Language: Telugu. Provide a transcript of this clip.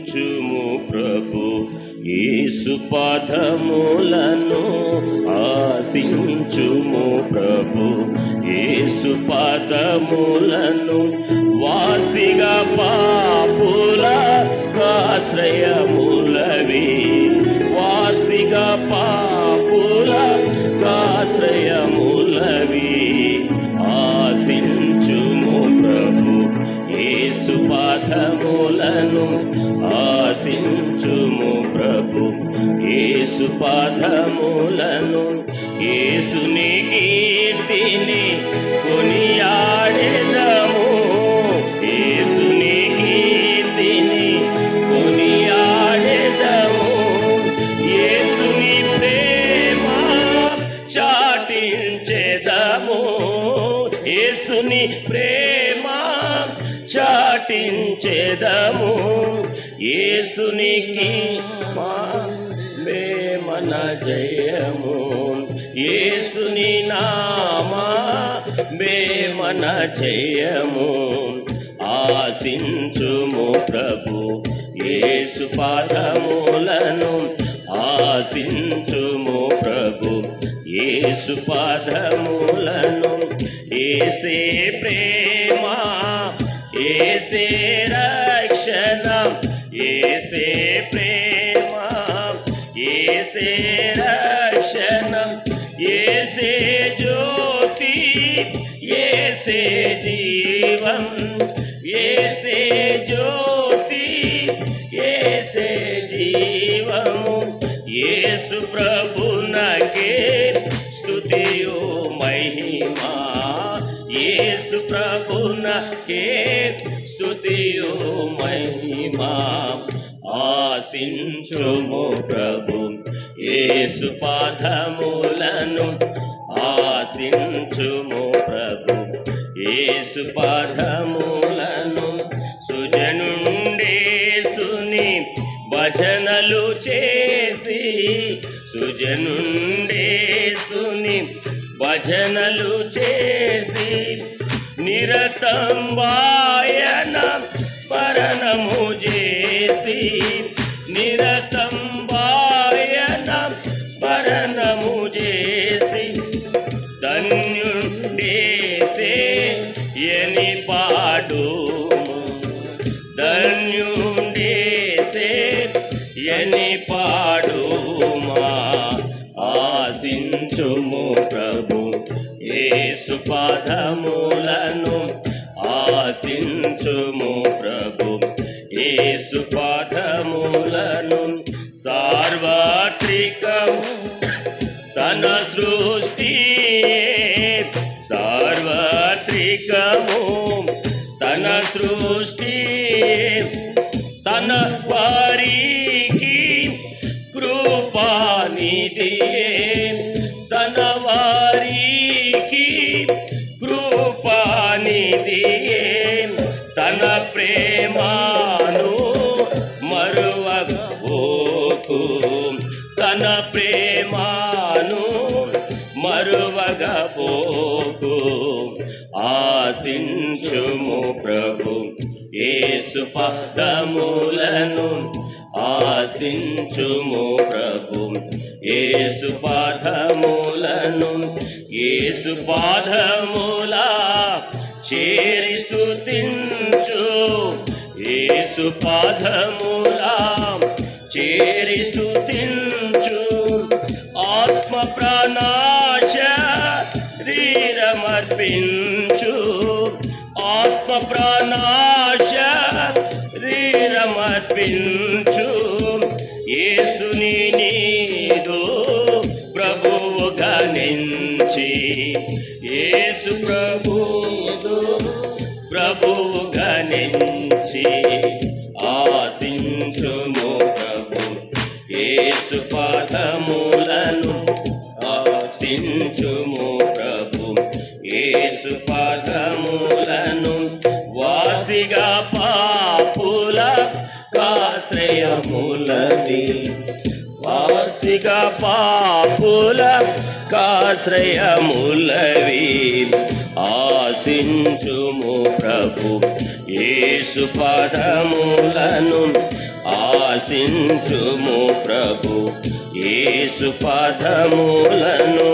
ఉంచుము ప్రభు. ఏసుపదములను ఆశించుము ప్రభు. ఏసుపదములను వాసిగా పాపుల కాశ్రయములవి. వాసిగా పాపుల కాశ్రయములవి. ఆశించు యేసు పాదములను ఆశించుము ప్రభు. యేసు పాదములను యేసుని కీర్తిని కొనియాడెదము. యేసుని కీర్తిని కొనియాడెదము. యేసుని ప్రేమ చాటించేదము. యేసుని ప్రేమ చాటించెదము ఏసునికి మా మన జయము. యేసుని నామా మన జయము. ఆశించుము ప్రభు ఏసు పాదములను. ఆశించుము ప్రభు ఏసు పాదములను. ఏసే ప్రేమా ఏసే రక్షణ ఏసే ప్రేమ ఏసే రక్షణ ఏసే జ్యోతి ఏసే జీవం ఏసే జ్యోతి ఏసే జీవము యేసు ప్రభునకే స్తుతియు మహిమా యేసు ప్రభునకే స్తుతియు మహిమా. ఆశించుము ప్రభు యేసు పాదములను. ఆశించుము ప్రభు యేసు పాదములను. సుజనుండేసుని భజనలు చేసి సుజనుండేసుని భజనలు చేసి నిరతంబాయన స్మరణము చేసి నిరతంబాయన స్మరణము చేసి ధన్యుండేసే ఎని పాడు ధన్యుండేసే ఎని పాడుమా ఆశించుము. యేసు పాదములను ఆశించుము ప్రభు. యేసు పాదములను సార్వత్రికము తన సృష్టి సార్వత్రికము తన సృష్టి తన వారికి కృపానిధియే. ప్రేమాను మరువగోకు తన ప్రేమాను మరువగబోకు. ఆశించుము ప్రభు ఏసు పదములను. ఆశించుము ప్రభు ఏసు పాదములను. ఏసు పాదములా చేరి స్థుతించు యేసు పాదముల చేరి స్థుతించు ఆత్మ ప్రాణాశ రీరమర్పించు. ఆత్మ ప్రాణాశ రీరమర్పించు. యేసుని నీదు ప్రభువు గణించి యేసు ప్రభువు ప్రభువు గణించి ఆశించుము ప్రభు. యేసు పాదములను ఆశించుము ప్రభు. యేసు పాదములను వాసిగా పాపుల కాశ్రయములని వాసిగా పాపుల కాశ్రయములవి ఆశించుము ప్రభు. యేసు పదములను ఆశించుము ప్రభు. యేసు పదములను